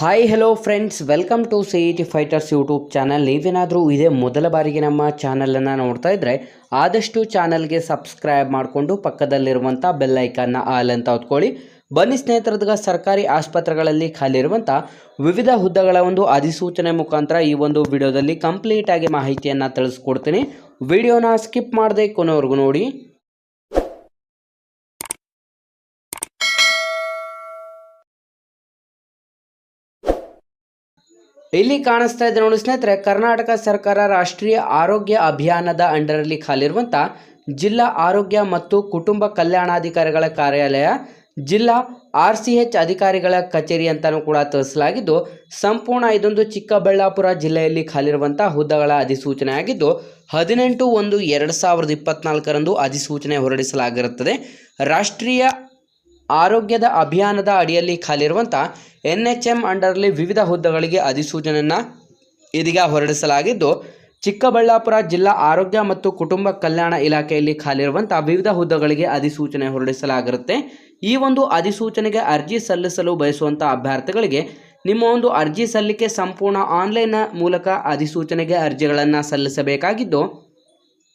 Hi hello friends welcome to C T fighters YouTube channel ನೀವೇನಾದರೂ ಇದೇ ಮೊದಲ ಬಾರಿಗೆ ನಮ್ಮ ಚಾನಲನ್ನು ನೋಡ್ತಾ ಇದ್ದರೆ ಆದಷ್ಟು ಚಾನಲ್ಗೆ ಸಬ್ಸ್ಕ್ರೈಬ್ ಮಾಡಿಕೊಂಡು ಪಕ್ಕದಲ್ಲಿರುವಂಥ ಬೆಲ್ಲೈಕನ್ನ ಆಲ್ ಅಂತ ಹೊತ್ಕೊಳ್ಳಿ. ಬನ್ನಿ ಸ್ನೇಹಿತರದಾಗ, ಸರ್ಕಾರಿ ಆಸ್ಪತ್ರೆಗಳಲ್ಲಿ ಖಾಲಿ ಇರುವಂಥ ವಿವಿಧ ಹುದ್ದೆಗಳ ಒಂದು ಅಧಿಸೂಚನೆ ಮುಖಾಂತರ ಈ ಒಂದು ವಿಡಿಯೋದಲ್ಲಿ ಕಂಪ್ಲೀಟಾಗಿ ಮಾಹಿತಿಯನ್ನು ತಿಳಿಸ್ಕೊಡ್ತೀನಿ. ವಿಡಿಯೋನ ಸ್ಕಿಪ್ ಮಾಡದೆ ಕೊನೆವರೆಗೂ ನೋಡಿ. ಇಲ್ಲಿ ಕಾಣಿಸ್ತಾ ಇದೆ ನೋಡಿ ಸ್ನೇಹಿತರೆ, ಕರ್ನಾಟಕ ಸರ್ಕಾರ ರಾಷ್ಟ್ರೀಯ ಆರೋಗ್ಯ ಅಭಿಯಾನದ ಅಂಡರಲ್ಲಿ ಖಾಲಿರುವಂಥ ಜಿಲ್ಲಾ ಆರೋಗ್ಯ ಮತ್ತು ಕುಟುಂಬ ಕಲ್ಯಾಣಾಧಿಕಾರಿಗಳ ಕಾರ್ಯಾಲಯ, ಜಿಲ್ಲಾ ಆರ್ ಸಿ ಎಚ್ ಅಧಿಕಾರಿಗಳ ಕಚೇರಿ ಅಂತಲೂ ಕೂಡ ತಿಳಿಸಲಾಗಿದ್ದು, ಸಂಪೂರ್ಣ ಇದೊಂದು ಚಿಕ್ಕಬಳ್ಳಾಪುರ ಜಿಲ್ಲೆಯಲ್ಲಿ ಖಾಲಿರುವಂಥ ಹುದ್ದೆಗಳ ಅಧಿಸೂಚನೆ ಆಗಿದ್ದು ಹದಿನೆಂಟು ಒಂದು ಎರಡು ಸಾವಿರದ ಇಪ್ಪತ್ನಾಲ್ಕರಂದು ಅಧಿಸೂಚನೆ ಹೊರಡಿಸಲಾಗಿರುತ್ತದೆ. ರಾಷ್ಟ್ರೀಯ ಆರೋಗ್ಯದ ಅಭಿಯಾನದ ಅಡಿಯಲ್ಲಿ ಖಾಲಿರುವಂಥ ಎನ್ ಎಚ್ ಎಂ ಅಂಡರ್ಲಿ ವಿವಿಧ ಹುದ್ದೆಗಳಿಗೆ ಅಧಿಸೂಚನೆಯನ್ನು ಇದೀಗ ಹೊರಡಿಸಲಾಗಿದ್ದು, ಚಿಕ್ಕಬಳ್ಳಾಪುರ ಜಿಲ್ಲಾ ಆರೋಗ್ಯ ಮತ್ತು ಕುಟುಂಬ ಕಲ್ಯಾಣ ಇಲಾಖೆಯಲ್ಲಿ ಖಾಲಿರುವಂಥ ವಿವಿಧ ಹುದ್ದೆಗಳಿಗೆ ಅಧಿಸೂಚನೆ ಹೊರಡಿಸಲಾಗಿರುತ್ತೆ. ಈ ಒಂದು ಅಧಿಸೂಚನೆಗೆ ಅರ್ಜಿ ಸಲ್ಲಿಸಲು ಬಯಸುವಂಥ ಅಭ್ಯರ್ಥಿಗಳಿಗೆ ನಿಮ್ಮ ಒಂದು ಅರ್ಜಿ ಸಲ್ಲಿಕೆ ಸಂಪೂರ್ಣ ಆನ್ಲೈನ್ ಮೂಲಕ ಅಧಿಸೂಚನೆಗೆ ಅರ್ಜಿಗಳನ್ನು ಸಲ್ಲಿಸಬೇಕಾಗಿದ್ದು,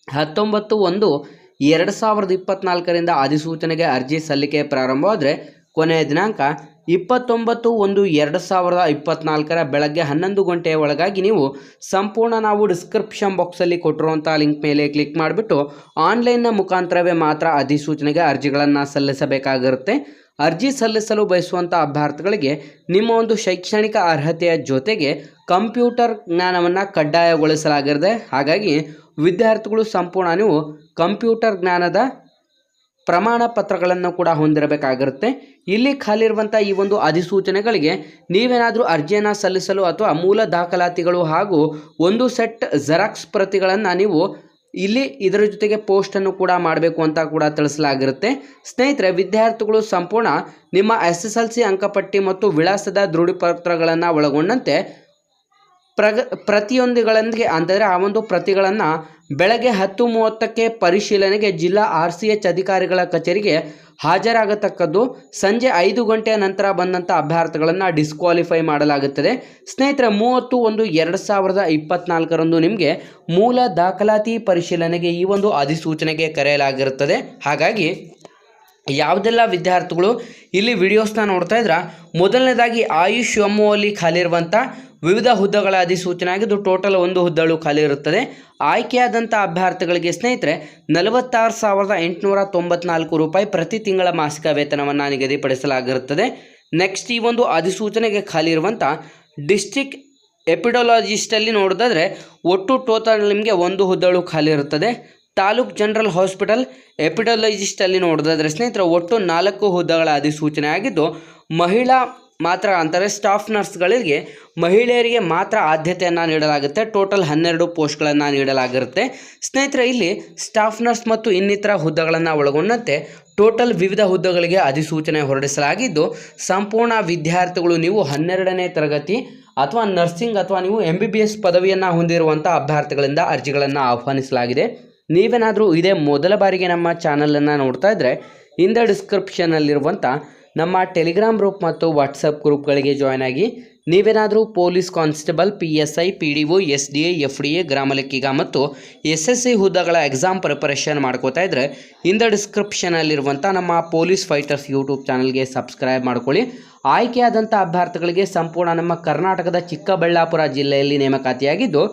ಹತ್ತೊಂಬತ್ತು ಒಂದು ಎರಡು ಸಾವಿರದ ಇಪ್ಪತ್ನಾಲ್ಕರಿಂದ ಅಧಿಸೂಚನೆಗೆ ಅರ್ಜಿ ಸಲ್ಲಿಕೆ ಪ್ರಾರಂಭವಾದರೆ ಕೊನೆಯ ದಿನಾಂಕ ಇಪ್ಪತ್ತೊಂಬತ್ತು ಒಂದು ಎರಡು ಸಾವಿರದ ಇಪ್ಪತ್ನಾಲ್ಕರ ಬೆಳಗ್ಗೆ ಹನ್ನೊಂದು ಗಂಟೆಯ ಒಳಗಾಗಿ ನೀವು ಸಂಪೂರ್ಣ ನಾವು ಡಿಸ್ಕ್ರಿಪ್ಷನ್ ಬಾಕ್ಸಲ್ಲಿ ಕೊಟ್ಟಿರುವಂಥ ಲಿಂಕ್ ಮೇಲೆ ಕ್ಲಿಕ್ ಮಾಡಿಬಿಟ್ಟು ಆನ್ಲೈನ್ನ ಮುಖಾಂತರವೇ ಮಾತ್ರ ಅಧಿಸೂಚನೆಗೆ ಅರ್ಜಿಗಳನ್ನು ಸಲ್ಲಿಸಬೇಕಾಗಿರುತ್ತೆ. ಅರ್ಜಿ ಸಲ್ಲಿಸಲು ಬಯಸುವಂಥ ಅಭ್ಯರ್ಥಿಗಳಿಗೆ ನಿಮ್ಮ ಒಂದು ಶೈಕ್ಷಣಿಕ ಅರ್ಹತೆಯ ಜೊತೆಗೆ ಕಂಪ್ಯೂಟರ್ ಜ್ಞಾನವನ್ನು ಕಡ್ಡಾಯಗೊಳಿಸಲಾಗಿರದೆ ಹಾಗಾಗಿ ವಿದ್ಯಾರ್ಥಿಗಳು ಸಂಪೂರ್ಣ ನೀವು ಕಂಪ್ಯೂಟರ್ ಜ್ಞಾನದ ಪ್ರಮಾಣ ಪತ್ರಗಳನ್ನು ಕೂಡ ಹೊಂದಿರಬೇಕಾಗಿರುತ್ತೆ. ಇಲ್ಲಿ ಖಾಲಿರುವಂಥ ಈ ಒಂದು ಅಧಿಸೂಚನೆಗಳಿಗೆ ನೀವೇನಾದರೂ ಅರ್ಜಿಯನ್ನು ಸಲ್ಲಿಸಲು ಅಥವಾ ಮೂಲ ದಾಖಲಾತಿಗಳು ಹಾಗೂ ಒಂದು ಸೆಟ್ ಜೆರಾಕ್ಸ್ ಪ್ರತಿಗಳನ್ನು ನೀವು ಇಲ್ಲಿ ಇದರ ಜೊತೆಗೆ ಪೋಸ್ಟನ್ನು ಕೂಡ ಮಾಡಬೇಕು ಅಂತ ಕೂಡ ತಿಳಿಸಲಾಗಿರುತ್ತೆ. ಸ್ನೇಹಿತರೆ, ವಿದ್ಯಾರ್ಥಿಗಳು ಸಂಪೂರ್ಣ ನಿಮ್ಮ ಎಸ್ ಎಸ್ ಎಲ್ ಸಿ ಅಂಕಪಟ್ಟಿ ಮತ್ತು ವಿಳಾಸದ ದೃಢಪತ್ರಗಳನ್ನು ಒಳಗೊಂಡಂತೆ ಪ್ರಗ, ಪ್ರತಿಯೊಂದುಗಳೊಂದಿಗೆ, ಅಂದರೆ ಆ ಒಂದು ಪ್ರತಿಗಳನ್ನು ಬೆಳಗ್ಗೆ ಹತ್ತು ಮೂವತ್ತಕ್ಕೆ ಪರಿಶೀಲನೆಗೆ ಜಿಲ್ಲಾ ಆರ್ ಸಿ ಎಚ್ ಅಧಿಕಾರಿಗಳ ಕಚೇರಿಗೆ ಹಾಜರಾಗತಕ್ಕದ್ದು ಸಂಜೆ ಐದು ಗಂಟೆಯ ನಂತರ ಬಂದಂಥ ಅಭ್ಯರ್ಥಿಗಳನ್ನು ಡಿಸ್ಕ್ವಾಲಿಫೈ ಮಾಡಲಾಗುತ್ತದೆ. ಸ್ನೇಹಿತರೆ, ಮೂವತ್ತು ಒಂದು ಎರಡು ಸಾವಿರದ ಇಪ್ಪತ್ನಾಲ್ಕರಂದು ನಿಮಗೆ ಮೂಲ ದಾಖಲಾತಿ ಪರಿಶೀಲನೆಗೆ ಈ ಒಂದು ಅಧಿಸೂಚನೆಗೆ ಕರೆಯಲಾಗಿರುತ್ತದೆ. ಹಾಗಾಗಿ ಯಾವುದೆಲ್ಲ ವಿದ್ಯಾರ್ಥಿಗಳು ಇಲ್ಲಿ ವಿಡಿಯೋಸ್ನ ನೋಡ್ತಾ ಇದ್ರ, ಮೊದಲನೇದಾಗಿ ಆಯುಷ್ ಎಂಬಲ್ಲಿ ಖಾಲಿ ಇರುವಂಥ ವಿವಿಧ ಹುದ್ದೆಗಳ ಅಧಿಸೂಚನೆ ಆಗಿದ್ದು ಟೋಟಲ್ ಒಂದು ಹುದ್ದೆಗಳು ಖಾಲಿ ಇರುತ್ತದೆ. ಆಯ್ಕೆಯಾದಂಥ ಅಭ್ಯರ್ಥಿಗಳಿಗೆ ಸ್ನೇಹಿತರೆ, ನಲವತ್ತಾರು ಸಾವಿರದ ಎಂಟುನೂರ ತೊಂಬತ್ನಾಲ್ಕು ರೂಪಾಯಿ ಪ್ರತಿ ತಿಂಗಳ ಮಾಸಿಕ ವೇತನವನ್ನು ನಿಗದಿಪಡಿಸಲಾಗಿರುತ್ತದೆ. ನೆಕ್ಸ್ಟ್ ಈ ಒಂದು ಅಧಿಸೂಚನೆಗೆ ಖಾಲಿ ಇರುವಂಥ ಡಿಸ್ಟಿಕ್ ಎಪಿಡಾಲಜಿಸ್ಟಲ್ಲಿ ನೋಡೋದಾದರೆ ಒಟ್ಟು ಟೋಟಲ್ ನಿಮಗೆ ಒಂದು ಹುದ್ದೆಗಳು ಖಾಲಿ ಇರುತ್ತದೆ. ತಾಲೂಕ್ ಜನರಲ್ ಹಾಸ್ಪಿಟಲ್ ಎಪಿಡಾಲಜಿಸ್ಟಲ್ಲಿ ನೋಡೋದಾದರೆ ಸ್ನೇಹಿತರೆ, ಒಟ್ಟು ನಾಲ್ಕು ಹುದ್ದೆಗಳ ಅಧಿಸೂಚನೆ ಆಗಿದ್ದು ಮಹಿಳಾ ಮಾತ್ರ ಅಂತಾರೆ ಸ್ಟಾಫ್ ನರ್ಸ್ಗಳಿಗೆ ಮಹಿಳೆಯರಿಗೆ ಮಾತ್ರ ಆದ್ಯತೆಯನ್ನು ನೀಡಲಾಗುತ್ತೆ. ಟೋಟಲ್ ಹನ್ನೆರಡು ಪೋಸ್ಟ್ಗಳನ್ನು ನೀಡಲಾಗಿರುತ್ತೆ. ಸ್ನೇಹಿತರೆ, ಇಲ್ಲಿ ಸ್ಟಾಫ್ ನರ್ಸ್ ಮತ್ತು ಇನ್ನಿತರ ಹುದ್ದೆಗಳನ್ನು ಒಳಗೊಂಡಂತೆ ಟೋಟಲ್ ವಿವಿಧ ಹುದ್ದೆಗಳಿಗೆ ಅಧಿಸೂಚನೆ ಹೊರಡಿಸಲಾಗಿದ್ದು, ಸಂಪೂರ್ಣ ವಿದ್ಯಾರ್ಥಿಗಳು ನೀವು ಹನ್ನೆರಡನೇ ತರಗತಿ ಅಥವಾ ನರ್ಸಿಂಗ್ ಅಥವಾ ನೀವು ಎಂ ಬಿ ಬಿ ಎಸ್ ಪದವಿಯನ್ನು ಹೊಂದಿರುವಂಥ ಅಭ್ಯರ್ಥಿಗಳಿಂದ ಅರ್ಜಿಗಳನ್ನು ಆಹ್ವಾನಿಸಲಾಗಿದೆ. ನೀವೇನಾದರೂ ಇದೇ ಮೊದಲ ಬಾರಿಗೆ ನಮ್ಮ ಚಾನಲನ್ನು ನೋಡ್ತಾ ಇದ್ದರೆ ಇಂದ ಡಿಸ್ಕ್ರಿಪ್ಷನಲ್ಲಿರುವಂಥ ನಮ್ಮ ಟೆಲಿಗ್ರಾಮ್ ಗ್ರೂಪ್ ಮತ್ತು ವಾಟ್ಸಪ್ ಗ್ರೂಪ್ಗಳಿಗೆ ಜಾಯ್ನ್ ಆಗಿ ನೀವೇನಾದರೂ police constable, P S I, P D O, S D A, F D A, ಗ್ರಾಮ ಲೆಕ್ಕಿಗ ಮತ್ತು ಎಸ್ ಎಸ್ ಸಿ ಹುದ್ದೆಗಳ ಎಕ್ಸಾಮ್ ಪ್ರಿಪರೇಷನ್ ಮಾಡ್ಕೋತಾ ಇನ್ ಇಂದ ಡಿಸ್ಕ್ರಿಪ್ಷನಲ್ಲಿರುವಂಥ ನಮ್ಮ ಪೊಲೀಸ್ ಫೈಟರ್ಸ್ ಯೂಟ್ಯೂಬ್ ಚಾನಲ್ಗೆ ಸಬ್ಸ್ಕ್ರೈಬ್ ಮಾಡ್ಕೊಳ್ಳಿ. ಆಯ್ಕೆಯಾದಂಥ ಅಭ್ಯರ್ಥಿಗಳಿಗೆ ಸಂಪೂರ್ಣ ನಮ್ಮ ಕರ್ನಾಟಕದ ಚಿಕ್ಕಬಳ್ಳಾಪುರ ಜಿಲ್ಲೆಯಲ್ಲಿ ನೇಮಕಾತಿಯಾಗಿದ್ದು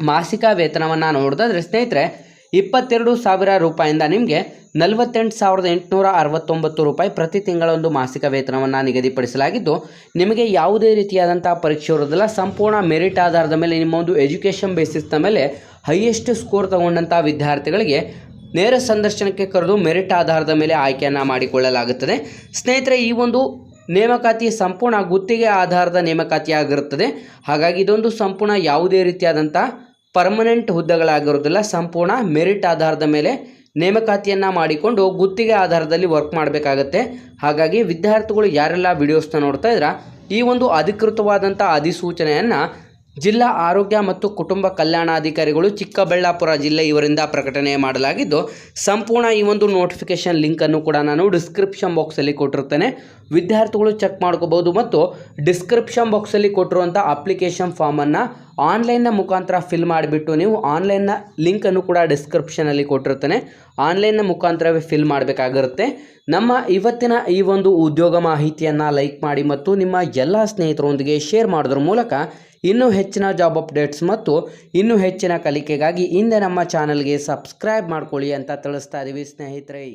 ಮಾಸಿಕ ವೇತನವನ್ನು ನೋಡಿದ್ರೆ ಸ್ನೇಹಿತರೆ ಇಪ್ಪತ್ತೆರಡು ಸಾವಿರ ರೂಪಾಯಿಂದ ನಿಮಗೆ ನಲವತ್ತೆಂಟು ಸಾವಿರದ ಎಂಟುನೂರ ಅರವತ್ತೊಂಬತ್ತು ರೂಪಾಯಿ ಪ್ರತಿ ತಿಂಗಳ ಒಂದು ಮಾಸಿಕ ವೇತನವನ್ನು ನಿಗದಿಪಡಿಸಲಾಗಿದ್ದು, ನಿಮಗೆ ಯಾವುದೇ ರೀತಿಯಾದಂಥ ಪರೀಕ್ಷೆ ಇರೋದಿಲ್ಲ ಸಂಪೂರ್ಣ ಮೆರಿಟ್ ಆಧಾರದ ಮೇಲೆ ನಿಮ್ಮ ಒಂದು ಎಜುಕೇಷನ್ ಬೇಸಿಸ್ನ ಮೇಲೆ ಹೈಯೆಸ್ಟ್ ಸ್ಕೋರ್ ತಗೊಂಡಂಥ ವಿದ್ಯಾರ್ಥಿಗಳಿಗೆ ನೇರ ಸಂದರ್ಶನಕ್ಕೆ ಕರೆದು ಮೆರಿಟ್ ಆಧಾರದ ಮೇಲೆ ಆಯ್ಕೆಯನ್ನು ಮಾಡಿಕೊಳ್ಳಲಾಗುತ್ತದೆ. ಸ್ನೇಹಿತರೆ, ಈ ಒಂದು ನೇಮಕಾತಿ ಸಂಪೂರ್ಣ ಗುತ್ತಿಗೆ ಆಧಾರದ ನೇಮಕಾತಿಯಾಗಿರುತ್ತದೆ. ಹಾಗಾಗಿ ಇದೊಂದು ಸಂಪೂರ್ಣ ಯಾವುದೇ ರೀತಿಯಾದಂಥ ಪರ್ಮನೆಂಟ್ ಹುದ್ದೆಗಳಾಗಿರೋದಿಲ್ಲ ಸಂಪೂರ್ಣ ಮೆರಿಟ್ ಆಧಾರದ ಮೇಲೆ ನೇಮಕಾತಿಯನ್ನು ಮಾಡಿಕೊಂಡು ಗುತ್ತಿಗೆ ಆಧಾರದಲ್ಲಿ ವರ್ಕ್ ಮಾಡಬೇಕಾಗತ್ತೆ. ಹಾಗಾಗಿ ವಿದ್ಯಾರ್ಥಿಗಳು ಯಾರೆಲ್ಲ ವಿಡಿಯೋಸ್ನ ನೋಡ್ತಾ ಇದ್ರ, ಈ ಒಂದು ಅಧಿಕೃತವಾದಂಥ ಅಧಿಸೂಚನೆಯನ್ನು ಜಿಲ್ಲಾ ಆರೋಗ್ಯ ಮತ್ತು ಕುಟುಂಬ ಕಲ್ಯಾಣಾಧಿಕಾರಿಗಳು ಚಿಕ್ಕಬಳ್ಳಾಪುರ ಜಿಲ್ಲೆ ಇವರಿಂದ ಪ್ರಕಟಣೆ ಮಾಡಲಾಗಿದ್ದು, ಸಂಪೂರ್ಣ ಈ ಒಂದು ನೋಟಿಫಿಕೇಶನ್ ಲಿಂಕನ್ನು ಕೂಡ ನಾನು ಡಿಸ್ಕ್ರಿಪ್ಷನ್ ಬಾಕ್ಸಲ್ಲಿ ಕೊಟ್ಟಿರ್ತೇನೆ ವಿದ್ಯಾರ್ಥಿಗಳು ಚೆಕ್ ಮಾಡ್ಕೋಬೋದು ಮತ್ತು ಡಿಸ್ಕ್ರಿಪ್ಷನ್ ಬಾಕ್ಸಲ್ಲಿ ಕೊಟ್ಟಿರುವಂಥ ಅಪ್ಲಿಕೇಶನ್ ಫಾರ್ಮನ್ನು ಆನ್ಲೈನ್ನ ಮುಖಾಂತರ ಫಿಲ್ ಮಾಡಿಬಿಟ್ಟು ನೀವು ಆನ್ಲೈನ್ನ ಲಿಂಕನ್ನು ಕೂಡ ಡಿಸ್ಕ್ರಿಪ್ಷನಲ್ಲಿ ಕೊಟ್ಟಿರ್ತೇನೆ ಆನ್ಲೈನ್ನ ಮುಖಾಂತರವೇ ಫಿಲ್ ಮಾಡಬೇಕಾಗಿರುತ್ತೆ. ನಮ್ಮ ಇವತ್ತಿನ ಈ ಒಂದು ಉದ್ಯೋಗ ಮಾಹಿತಿಯನ್ನು ಲೈಕ್ ಮಾಡಿ ಮತ್ತು ನಿಮ್ಮ ಎಲ್ಲ ಸ್ನೇಹಿತರೊಂದಿಗೆ ಶೇರ್ ಮಾಡೋದ್ರ ಮೂಲಕ ಇನ್ನೂ ಹೆಚ್ಚಿನ ಜಾಬ್ ಅಪ್ಡೇಟ್ಸ್ ಮತ್ತು ಇನ್ನೂ ಹೆಚ್ಚಿನ ಕಲಿಕೆಗಾಗಿ ಹಿಂದೆ ನಮ್ಮ ಚಾನಲ್ಗೆ ಸಬ್ಸ್ಕ್ರೈಬ್ ಮಾಡ್ಕೊಳ್ಳಿ ಅಂತ ತಿಳಿಸ್ತಾ ಇದ್ದೀವಿ ಸ್ನೇಹಿತರೆ.